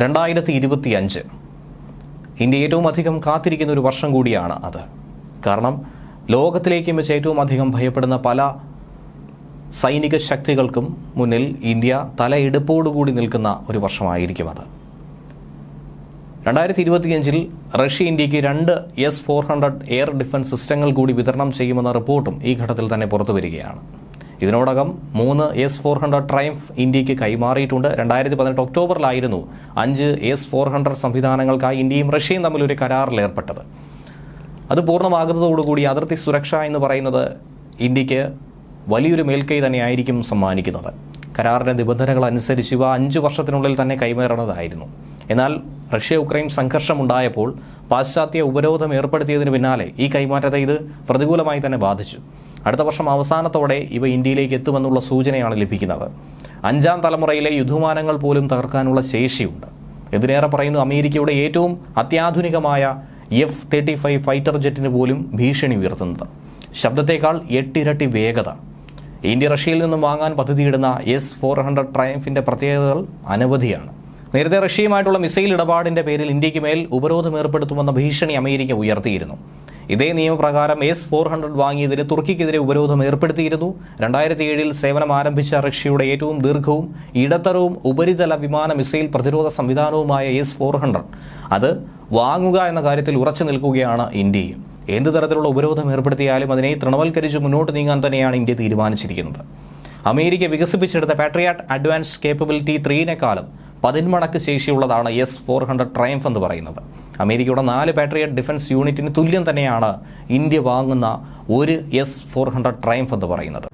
രണ്ടായിരത്തി ഇരുപത്തി അഞ്ച് ഇന്ത്യ ഏറ്റവും അധികം കാത്തിരിക്കുന്ന ഒരു വർഷം കൂടിയാണ് അത്. കാരണം ലോകത്തിലേക്കും വെച്ച് ഏറ്റവും അധികം ഭയപ്പെടുന്ന പല സൈനിക ശക്തികൾക്കും മുന്നിൽ ഇന്ത്യ തലയെടുപ്പോടുകൂടി നിൽക്കുന്ന ഒരു വർഷമായിരിക്കും അത്. രണ്ടായിരത്തി ഇരുപത്തിയഞ്ചിൽ റഷ്യ ഇന്ത്യയ്ക്ക് രണ്ട് S four hundred air defence സിസ്റ്റങ്ങൾ കൂടി വിതരണം ചെയ്യുമെന്ന റിപ്പോർട്ടും ഈ ഘട്ടത്തിൽ തന്നെ പുറത്തു വരികയാണ്. ഇതിനോടകം മൂന്ന് എസ് ഫോർ ഹൺഡ്രഡ് ട്രയംഫ് ഇന്ത്യയ്ക്ക് കൈമാറിയിട്ടുണ്ട്. രണ്ടായിരത്തി പതിനെട്ട് ഒക്ടോബറിലായിരുന്നു അഞ്ച് എസ് ഫോർ ഹൺഡ്രഡ് സംവിധാനങ്ങൾക്കായി ഇന്ത്യയും റഷ്യയും തമ്മിൽ ഒരു കരാറിൽ ഏർപ്പെട്ടത്. അത് പൂർണമാകുന്നതോടുകൂടി അതിർത്തി സുരക്ഷ എന്ന് പറയുന്നത് ഇന്ത്യയ്ക്ക് വലിയൊരു മേൽക്കൈ തന്നെയായിരിക്കും സമ്മാനിക്കുന്നത്. കരാറിന്റെ നിബന്ധനകൾ അനുസരിച്ച് ഇവ അഞ്ച് വർഷത്തിനുള്ളിൽ തന്നെ കൈമാറണതായിരുന്നു. എന്നാൽ റഷ്യ ഉക്രൈൻ സംഘർഷമുണ്ടായപ്പോൾ പാശ്ചാത്യ ഉപരോധം ഏർപ്പെടുത്തിയതിന് പിന്നാലെ ഈ കൈമാറ്റത്തെ ഇത് പ്രതികൂലമായി തന്നെ ബാധിച്ചു. അടുത്ത വർഷം അവസാനത്തോടെ ഇവ ഇന്ത്യയിലേക്ക് എത്തുമെന്നുള്ള സൂചനയാണ് ലഭിക്കുന്നത്. അഞ്ചാം തലമുറയിലെ യുദ്ധമാനങ്ങൾ പോലും തകർക്കാനുള്ള ശേഷിയുണ്ട്. ഇതിനേറെ പറയുന്നു അമേരിക്കയുടെ ഏറ്റവും അത്യാധുനികമായ എഫ് തേർട്ടി ഫൈവ് ഫൈറ്റർ ജെറ്റിന് പോലും ഭീഷണി ഉയർത്തുന്നത്. ശബ്ദത്തേക്കാൾ എട്ടിരട്ടി വേഗത. ഇന്ത്യ റഷ്യയിൽ നിന്നും വാങ്ങാൻ പദ്ധതിയിടുന്ന എസ് ഫോർ ഹൺഡ്രഡ് ട്രയംഫിന്റെ പ്രത്യേകതകൾ അനവധിയാണ്. നേരത്തെ റഷ്യയുമായിട്ടുള്ള മിസൈൽ ഇടപാടിന്റെ പേരിൽ ഇന്ത്യയ്ക്ക് മേൽ ഉപരോധം ഏർപ്പെടുത്തുമെന്ന ഭീഷണി അമേരിക്ക ഉയർത്തിയിരുന്നു. ഇതേ നിയമപ്രകാരം എസ് ഫോർ ഹൺഡ്രഡ് വാങ്ങിയതിന് തുർക്കിക്കെതിരെ ഉപരോധം ഏർപ്പെടുത്തിയിരുന്നു. രണ്ടായിരത്തി ഏഴിൽ സേവനം ആരംഭിച്ച റഷ്യയുടെ ഏറ്റവും ദീർഘവും ഇടത്തരവും ഉപരിതല വിമാന മിസൈൽ പ്രതിരോധ സംവിധാനവുമായ എസ് ഫോർ ഹൺഡ്രഡ് അത് വാങ്ങുക എന്ന കാര്യത്തിൽ ഉറച്ചു നിൽക്കുകയാണ് ഇന്ത്യയും. എന്ത് തരത്തിലുള്ള ഉപരോധം ഏർപ്പെടുത്തിയാലും അതിനെ തൃണവൽക്കരിച്ച് മുന്നോട്ട് നീങ്ങാൻ തന്നെയാണ് ഇന്ത്യ തീരുമാനിച്ചിരിക്കുന്നത്. അമേരിക്ക വികസിപ്പിച്ചെടുത്ത പാട്രിയാട്ട് അഡ്വാൻസ് കേപ്പബിലിറ്റി ത്രീനേക്കാളും പതിന്മടക്ക് ശേഷിയുള്ളതാണ് എസ് ഫോർ ഹൺഡ്രഡ് ട്രയംഫ് എന്ന് പറയുന്നത്. അമേരിക്കയുടെ നാല് പാട്രിയറ്റ് ഡിഫൻസ് യൂണിറ്റിന് തുല്യം തന്നെയാണ് ഇന്ത്യ വാങ്ങുന്ന ഒരു എസ് ഫോർ ഹൺഡ്രഡ് ട്രയംഫ് എന്ന് പറയുന്നത്.